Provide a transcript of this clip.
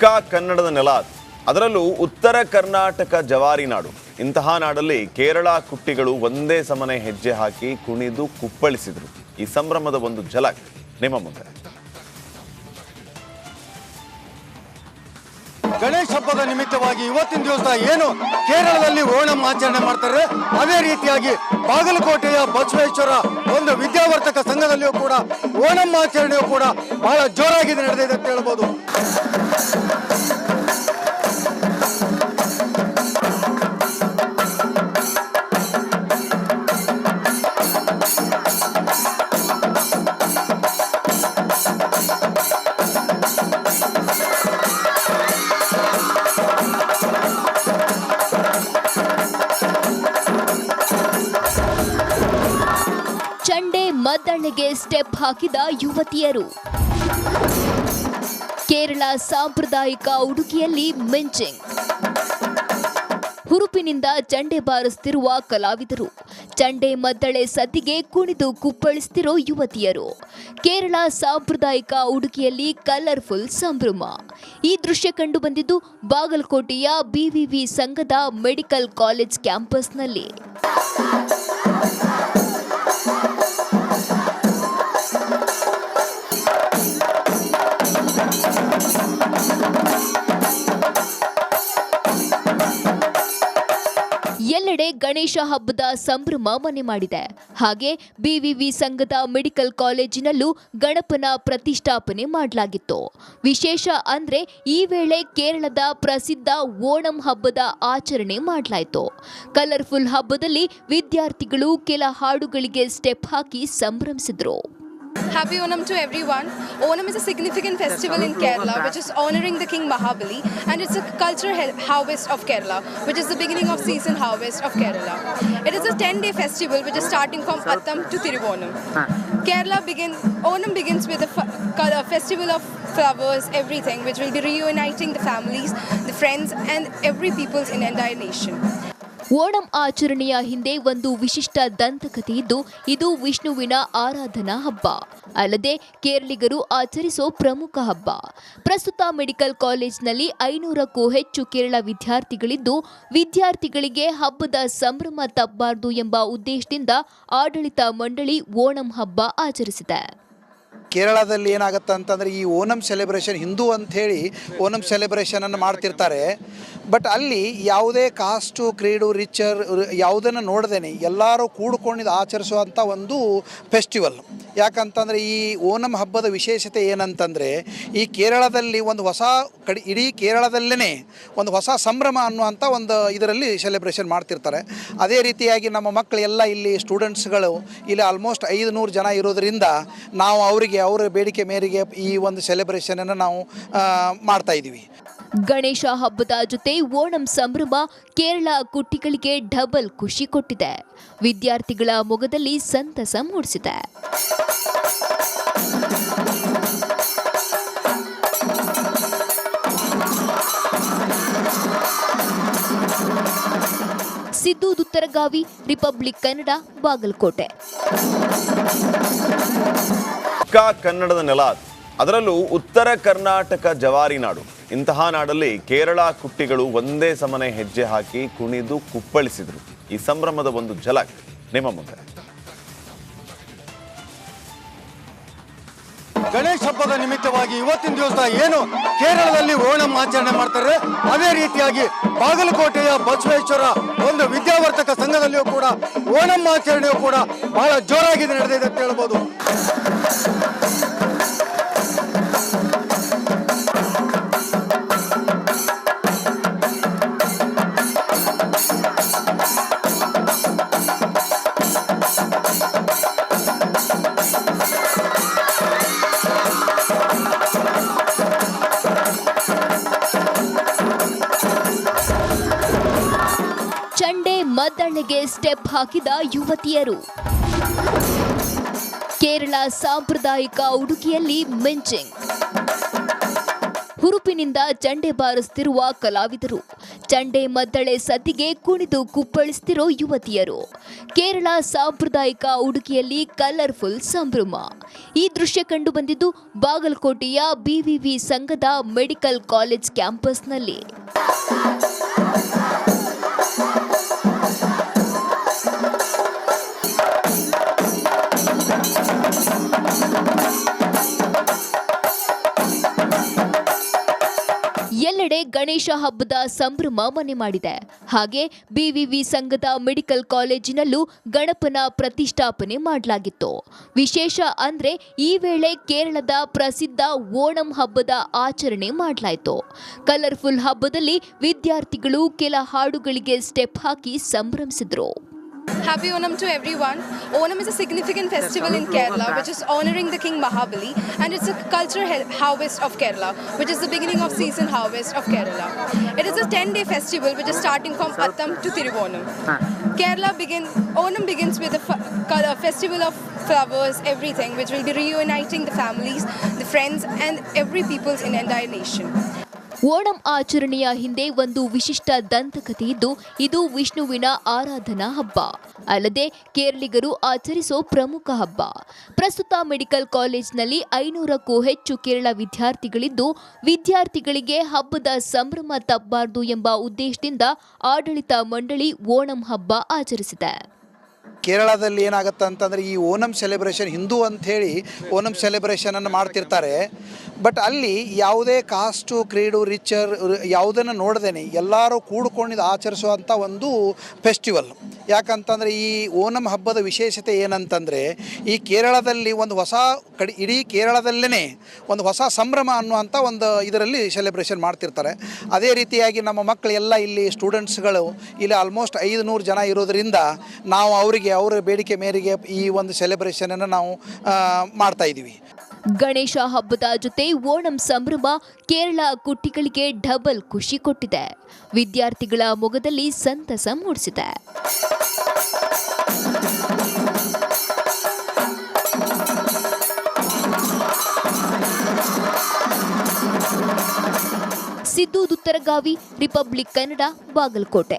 ಪಕ್ಕಾ ಕನ್ನಡದ ನೆಲ ಅದು. ಅದರಲ್ಲೂ ಉತ್ತರ ಕರ್ನಾಟಕ ಜವಾರಿ ನಾಡು. ಇಂತಹ ನಾಡಲ್ಲಿ ಕೇರಳ ಕುಟ್ಟಿಗಳು ಒಂದೇ ಸಮನೆ ಹೆಜ್ಜೆ ಹಾಕಿ ಕುಣಿದು ಕುಪ್ಪಳಿಸಿದರು. ಈ ಸಂಭ್ರಮದ ಒಂದು ಝಲಕ್ ನಿಮ್ಮ ಮುಂದೆ. ಗಣೇಶ ಹಬ್ಬದ ನಿಮಿತ್ತವಾಗಿ ಇವತ್ತಿನ ದಿವಸ ಏನು ಕೇರಳದಲ್ಲಿ ಓಣಂ ಆಚರಣೆ ಮಾಡ್ತಾರೆ? ಅದೇ ರೀತಿಯಾಗಿ ಬಾಗಲಕೋಟೆಯ ಬಸವೇಶ್ವರ ಒಂದು ವಿದ್ಯಾವರ್ತಕ ಸಂಘದಲ್ಲಿಯೂ ಕೂಡ ಓಣಂ ಆಚರಣೆಯೂ ಕೂಡ ಬಹಳ ಜೋರಾಗಿ ನಡೆದಿದೆ ಅಂತ ಹೇಳ್ಬೋದು. ಮದ್ದಳೆಗೆ ಸ್ಟೆಪ್ ಹಾಕಿದ ಯುವತಿಯರು. ಕೇರಳ ಸಾಂಪ್ರದಾಯಿಕ ಉಡುಗೆಯಲ್ಲಿ ಮಿಂಚಿಂಗ್. ಹುರುಪಿನಿಂದ ಚಂಡೆ ಬಾರಿಸುತ್ತಿರುವ ಕಲಾವಿದರು, ಚಂಡೆ ಮದ್ದಳೆ ಸದ್ದಿಗೆ ಕುಣಿದು ಕುಪ್ಪಳಿಸುತ್ತಿರೋ ಯುವತಿಯರು. ಕೇರಳ ಸಾಂಪ್ರದಾಯಿಕ ಉಡುಗೆಯಲ್ಲಿ ಕಲರ್ಫುಲ್ ಸಂಭ್ರಮ. ಈ ದೃಶ್ಯ ಕಂಡು ಬಂದಿದ್ದು ಬಾಗಲಕೋಟೆಯ ಬಿವಿವಿ ಸಂಘದ ಮೆಡಿಕಲ್ ಕಾಲೇಜ್ ಕ್ಯಾಂಪಸ್ನಲ್ಲಿ ಗಣೇಶ ಹಬ್ಬದ ಸಂಭ್ರಮ ಮನೆ ಮಾಡಿದೆ. ಹಾಗೆ ಬಿವಿವಿ ಸಂಘದ ಮೆಡಿಕಲ್ ಕಾಲೇಜಿನಲ್ಲೂ ಗಣಪನ ಪ್ರತಿಷ್ಠಾಪನೆ ಮಾಡಲಾಗಿತ್ತು. ವಿಶೇಷ ಅಂದ್ರೆ ಈ ವೇಳೆ ಕೇರಳದ ಪ್ರಸಿದ್ಧ ಓಣಂ ಹಬ್ಬದ ಆಚರಣೆ ಮಾಡಲಾಯಿತು. ಕಲರ್ಫುಲ್ ಹಬ್ಬದಲ್ಲಿ ವಿದ್ಯಾರ್ಥಿಗಳು ಕೆಲ ಹಾಡುಗಳಿಗೆ ಸ್ಟೆಪ್ ಹಾಕಿ ಸಂಭ್ರಮಿಸಿದ್ರು. Happy Onam to everyone. Onam is a significant festival in Kerala which is honoring the King Mahabali and it's a cultural harvest of Kerala which is the beginning of season harvest of Kerala. It is a 10 day festival which is starting from Attam to Tiruvonam. Kerala begin Onam begins with a color uh, festival of flowers, everything which will be reuniting the families, the friends and every peoples in entire nation. Onam ಆಚರಣೆಯ ಹಿಂದೆ ಒಂದು ವಿಶಿಷ್ಟ ದಂತಕಥೆ ಇದ್ದು, ಇದು ವಿಷ್ಣುವಿನ ಆರಾಧನಾ ಹಬ್ಬ. ಅಲ್ಲದೆ, ಕೇರಳಿಗರು ಆಚರಿಸೋ ಪ್ರಮುಖ ಹಬ್ಬ. ಪ್ರಸ್ತುತ ಮೆಡಿಕಲ್ ಕಾಲೇಜ್ನಲ್ಲಿ ಐನೂರಕ್ಕೂ ಹೆಚ್ಚು ಕೇರಳ ವಿದ್ಯಾರ್ಥಿಗಳಿದ್ದು, ವಿದ್ಯಾರ್ಥಿಗಳಿಗೆ ಹಬ್ಬದ ಸಂಭ್ರಮ ತಪ್ಪಬಾರದು ಎಂಬ ಉದ್ದೇಶದಿಂದ ಆಡಳಿತ ಮಂಡಳಿ ಓಣಂ ಹಬ್ಬ ಆಚರಿಸಿದೆ. ಕೇರಳದಲ್ಲಿ ಏನಾಗುತ್ತೆ ಅಂತಂದರೆ ಈ ಓಣಂ ಸೆಲೆಬ್ರೇಷನ್ ಹಿಂದೂ ಅಂಥೇಳಿ ಓಣಂ ಸೆಲೆಬ್ರೇಷನನ್ನು ಮಾಡ್ತಿರ್ತಾರೆ. ಬಟ್ ಅಲ್ಲಿ ಯಾವುದೇ ಕಾಸ್ಟು ಕ್ರೀಡು ರಿಚರ್ ಯಾವುದನ್ನು ನೋಡ್ದೇನೆ ಎಲ್ಲರೂ ಕೂಡ್ಕೊಂಡಿದ್ದು ಆಚರಿಸುವಂಥ ಒಂದು ಫೆಸ್ಟಿವಲ್ ಯಾಕಂತಂದರೆ ಈ ಓಣಂ ಹಬ್ಬದ ವಿಶೇಷತೆ ಏನಂತಂದರೆ ಈ ಕೇರಳದಲ್ಲಿ ಒಂದು ಹೊಸ ಕಡಿ, ಇಡೀ ಕೇರಳದಲ್ಲೇ ಒಂದು ಹೊಸ ಸಂಭ್ರಮ ಅನ್ನುವಂಥ ಒಂದು ಇದರಲ್ಲಿ ಸೆಲೆಬ್ರೇಷನ್ ಮಾಡ್ತಿರ್ತಾರೆ. ಅದೇ ರೀತಿಯಾಗಿ ನಮ್ಮ ಮಕ್ಕಳು ಎಲ್ಲ ಇಲ್ಲಿ ಸ್ಟೂಡೆಂಟ್ಸ್ಗಳು ಇಲ್ಲಿ ಆಲ್ಮೋಸ್ಟ್ ಐದು ನೂರು ಜನ ಇರೋದರಿಂದ ನಾವು ಅವರಿಗೆ ಅವರ ಬೇಡಿಕೆ ಮೇರೆಗೆ ಈ ಒಂದು ಸೆಲೆಬ್ರೇಷನ್ ಅನ್ನು ನಾವು ಮಾಡ್ತಾ ಇದ್ದೀವಿ. ಗಣೇಶ ಹಬ್ಬದ ಜೊತೆ ಓಣಂ ಸಂಭ್ರಮ ಕೇರಳ ಕುಟ್ಟಿಗಳಿಗೆ ಡಬಲ್ ಖುಷಿ ಕೊಟ್ಟಿದೆ. ವಿದ್ಯಾರ್ಥಿಗಳ ಮೊಗದಲ್ಲಿ ಸಂತಸ ಮೂಡಿಸಿದೆ. ಸಿದ್ದು ದುತ್ತರಗಾವಿ ರಿಪಬ್ಲಿಕ್ ಕನ್ನಡ ಬಾಗಲಕೋಟೆ. ಪಕ್ಕಾ ಕನ್ನಡದ ನೆಲ. ಅದು. ಅದರಲ್ಲೂ ಉತ್ತರ ಕರ್ನಾಟಕ ಜವಾರಿ ನಾಡು. ಇಂತಹ ನಾಡಲ್ಲಿ ಕೇರಳ ಕುಟ್ಟಿಗಳು ಒಂದೇ ಸಮನೆ ಹೆಜ್ಜೆ ಹಾಕಿ ಕುಣಿದು ಕುಪ್ಪಳಿಸಿದರು. ಈ ಸಂಭ್ರಮದ ಒಂದು ಝಲಕ್ ನಿಮ್ಮ ಮುಂದೆ. ಗಣೇಶ ಹಬ್ಬದ ನಿಮಿತ್ತವಾಗಿ ಇವತ್ತಿನ ದಿವಸ ಏನು ಕೇರಳದಲ್ಲಿ ಓಣಂ ಆಚರಣೆ ಮಾಡ್ತಾರೆ? ಅದೇ ರೀತಿಯಾಗಿ ಬಾಗಲಕೋಟೆಯ ಬಸವೇಶ್ವರ ಒಂದು ವಿದ್ಯಾವರ್ತಕ ಸಂಘದಲ್ಲಿಯೂ ಕೂಡ ಓಣಂ ಆಚರಣೆಯು ಕೂಡ ಬಹಳ ಜೋರಾಗಿ ನಡೆದಿದೆ ಅಂತ ಹೇಳ್ಬೋದು. ಸ್ಟೆಪ್ ಹಾಕಿದ ಯುವತಿಯರು. ಕೇರಳ ಸಾಂಪ್ರದಾಯಿಕ ಉಡುಗೆಯಲ್ಲಿ ಮಿಂಚಿಂಗ್. ಹುರುಪಿನಿಂದ ಚಂಡೆ ಬಾರಿಸುತ್ತಿರುವ ಕಲಾವಿದರು, ಚಂಡೆ ಮದ್ದಳೆ ಸದ್ದಿಗೆ ಕುಣಿದು ಕುಪ್ಪಳಿಸ್ತಿರೋ ಯುವತಿಯರು. ಕೇರಳ ಸಾಂಪ್ರದಾಯಿಕ ಉಡುಗೆಯಲ್ಲಿ ಕಲರ್ಫುಲ್ ಸಂಭ್ರಮ. ಈ ದೃಶ್ಯ ಕಂಡು ಬಂದಿದ್ದು ಬಾಗಲಕೋಟೆಯ ಬಿವಿವಿ ಸಂಘದ ಮೆಡಿಕಲ್ ಕಾಲೇಜ್ ಕ್ಯಾಂಪಸ್ನಲ್ಲಿ ಎಲ್ಲೆಡೆ ಗಣೇಶ ಹಬ್ಬದ ಸಂಭ್ರಮ ಮನೆ ಮಾಡಿದೆ. ಹಾಗೆ ಬಿವಿವಿ ಸಂಘದ ಮೆಡಿಕಲ್ ಕಾಲೇಜಿನಲ್ಲೂ ಗಣಪನ ಪ್ರತಿಷ್ಠಾಪನೆ ಮಾಡಲಾಗಿತ್ತು. ವಿಶೇಷ ಅಂದ್ರೆ ಈ ವೇಳೆ ಕೇರಳದ ಪ್ರಸಿದ್ಧ ಓಣಂ ಹಬ್ಬದ ಆಚರಣೆ ಮಾಡಲಾಯಿತು. ಕಲರ್ಫುಲ್ ಹಬ್ಬದಲ್ಲಿ ವಿದ್ಯಾರ್ಥಿಗಳು ಕೆಲ ಹಾಡುಗಳಿಗೆ ಸ್ಟೆಪ್ ಹಾಕಿ ಸಂಭ್ರಮಿಸಿದ್ರು. Happy Onam to everyone. Onam is a significant festival in Kerala which is honoring the King Mahabali and it's a cultural harvest of Kerala, which is the beginning of season harvest of Kerala. It is a 10 day festival which is starting from Attam to Tiruvonam. Kerala begin Onam begins with a color uh, festival of flowers, everything, which will be reuniting the families, the friends, and every peoples in entire nation. Onam ಆಚರಣೆಯ ಹಿಂದೆ ಒಂದು ವಿಶಿಷ್ಟ ದಂತಕಥೆ ಇದ್ದು, ಇದು ವಿಷ್ಣುವಿನ ಆರಾಧನಾ ಹಬ್ಬ. ಅಲ್ಲದೆ, ಕೇರಳಿಗರು ಆಚರಿಸೋ ಪ್ರಮುಖ ಹಬ್ಬ. ಪ್ರಸ್ತುತ ಮೆಡಿಕಲ್ ಕಾಲೇಜ್ನಲ್ಲಿ ಐನೂರಕ್ಕೂ ಹೆಚ್ಚು ಕೇರಳ ವಿದ್ಯಾರ್ಥಿಗಳಿದ್ದು, ವಿದ್ಯಾರ್ಥಿಗಳಿಗೆ ಹಬ್ಬದ ಸಂಭ್ರಮ ತಪ್ಪಬಾರದು ಎಂಬ ಉದ್ದೇಶದಿಂದ ಆಡಳಿತ ಮಂಡಳಿ ಓಣಂ ಹಬ್ಬ ಆಚರಿಸಿದೆ. ಕೇರಳದಲ್ಲಿ ಏನಾಗುತ್ತೆ ಅಂತಂದರೆ ಈ ಓಣಂ ಸೆಲೆಬ್ರೇಷನ್ ಹಿಂದೂ ಅಂಥೇಳಿ ಓಣಂ ಸೆಲೆಬ್ರೇಷನನ್ನು ಮಾಡ್ತಿರ್ತಾರೆ. ಬಟ್ ಅಲ್ಲಿ ಯಾವುದೇ ಕಾಸ್ಟು ಕ್ರೀಡು ರಿಚರ್ ಯಾವುದನ್ನು ನೋಡ್ದೇನೆ, ಎಲ್ಲರೂ ಕೂಡ್ಕೊಂಡಿದ್ದು ಆಚರಿಸುವಂಥ ಒಂದು ಫೆಸ್ಟಿವಲ್ ಯಾಕಂತಂದರೆ ಈ ಓಣಂ ಹಬ್ಬದ ವಿಶೇಷತೆ ಏನಂತಂದರೆ, ಈ ಕೇರಳದಲ್ಲಿ ಒಂದು ಹೊಸ ಕಡಿ, ಇಡೀ ಕೇರಳದಲ್ಲೇ ಒಂದು ಹೊಸ ಸಂಭ್ರಮ ಅನ್ನುವಂಥ ಒಂದು ಇದರಲ್ಲಿ ಸೆಲೆಬ್ರೇಷನ್ ಮಾಡ್ತಿರ್ತಾರೆ. ಅದೇ ರೀತಿಯಾಗಿ ನಮ್ಮ ಮಕ್ಕಳು ಎಲ್ಲ ಇಲ್ಲಿ ಸ್ಟೂಡೆಂಟ್ಸ್ಗಳು ಇಲ್ಲಿ ಆಲ್ಮೋಸ್ಟ್ ಐದು ನೂರು ಜನ ಇರೋದರಿಂದ ನಾವು ಅವರಿಗೆ ಅವರ ಬೇಡಿಕೆ ಮೇರೆಗೆ ಈ ಒಂದು ಸೆಲೆಬ್ರೇಷನ್ ಅನ್ನು ನಾವು ಮಾಡ್ತಾ ಇದ್ದೀವಿ. ಗಣೇಶ ಹಬ್ಬದ ಜೊತೆ ಓಣಂ ಸಂಭ್ರಮ ಕೇರಳ ಕುಟ್ಟಿಗಳಿಗೆ ಡಬಲ್ ಖುಷಿ ಕೊಟ್ಟಿದೆ. ವಿದ್ಯಾರ್ಥಿಗಳ ಮೊಗದಲ್ಲಿ ಸಂತಸ ಮೂಡಿಸಿದೆ. ಸಿದ್ದು ದುತ್ತರಗಾವಿ, ರಿಪಬ್ಲಿಕ್ ಕನ್ನಡ, ಬಾಗಲಕೋಟೆ.